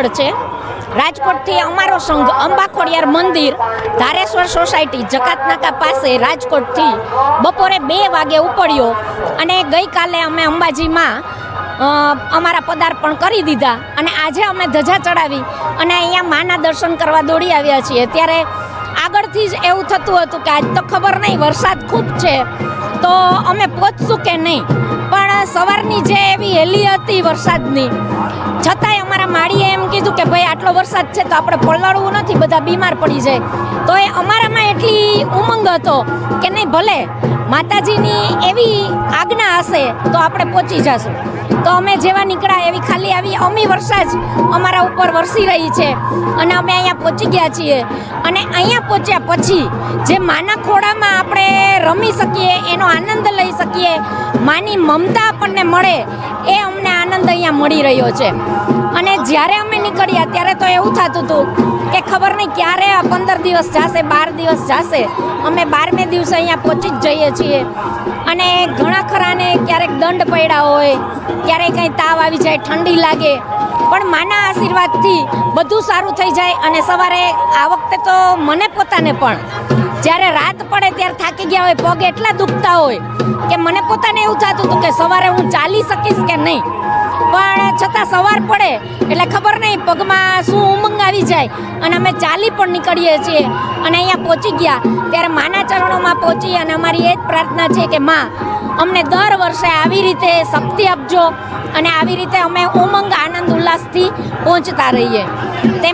આગળ છે. રાજકોટથી અમારો સંઘ અંબાખોડિયાર મંદિર, ધારેશ્વર સોસાયટી, જકાતનાકા પાસે રાજકોટથી બપોરે બે વાગે ઉપડ્યો અને ગઈકાલે અમે અંબાજીમાં અમારા પદાર્પણ કરી દીધા અને આજે અમે ધજા ચડાવી અને અહીંયા માના દર્શન કરવા દોડી આવ્યા છીએ. ત્યારે આગળથી જ એવું થતું હતું કે આજ તો ખબર નહીં, વરસાદ ખૂબ છે, તો અમે પહોંચશું કે નહીં? પણ સવારની જે એવી હેલી હતી વરસાદની, છતાંય અમારા માળીએ એમ આટલો વરસાદ છે તો આપણે પલળવું નથી, બધા બીમાર પડી જાય. તો એ અમારામાં એટલી ઉમંગ હતો કે નહીં, ભલે માતાજીની એવી આજ્ઞા હશે તો આપણે પહોંચી જશું. તો અમે જેવા નીકળ્યા એવી ખાલી આવી, અમી વર્ષા જ અમારા ઉપર વરસી રહી છે. અને અમે અહીંયા પહોંચી ગયા છીએ. અને અહીંયા પહોંચ્યા પછી જે માના ખોળામાં આપણે રમી શકીએ, એનો આનંદ લઈ શકીએ, માની મમતા આપણને મળે, એ અમને આનંદ અહીંયા મળી રહ્યો છે. અને જ્યારે અમે નીકળ્યા ત્યારે તો એવું થતું હતું કે ખબર નહીં ક્યારે આ પંદર દિવસ જશે, બાર દિવસ જશે. અમે બારમે દિવસે અહીંયા પહોંચી જ જઈએ છીએ. અને ઘણા ખરાને ક્યારેક દંડ પડ્યા હોય ક્યારેક કંઈ તાવ આવી જાય, ઠંડી લાગે. પણ માના આશીર્વાદથી બધું સારું થઈ જાય અને સવારે આ વખતે તો મને પોતાને પણ. જ્યારે રાત પડે ત્યારે થાકી ગયા હોય, પગ એટલા દુખતા હોય કે મને પોતાને એવું થતું હતું કે સવારે હું ચાલી શકીશ કે નહીં? પણ છતાં સવાર પડે, એટલે ખબર નહીં, પગમાં શું ઉમંગ આવી જાય. અને અમે ચાલી પણ નીકળીએ છીએ. અને અહીંયા પહોંચી ગયા. ત્યારે માના ચરણોમાં પહોંચી અને અમારી એ જ પ્રાર્થના છે કે, માં, અમને દર વર્ષે આવી રીતે શક્તિ આપજો. અને આવી રીતે અમે ઉમંગ, આનંદ, ઉલ્લાસથી પહોંચતા રહીએ. તેમ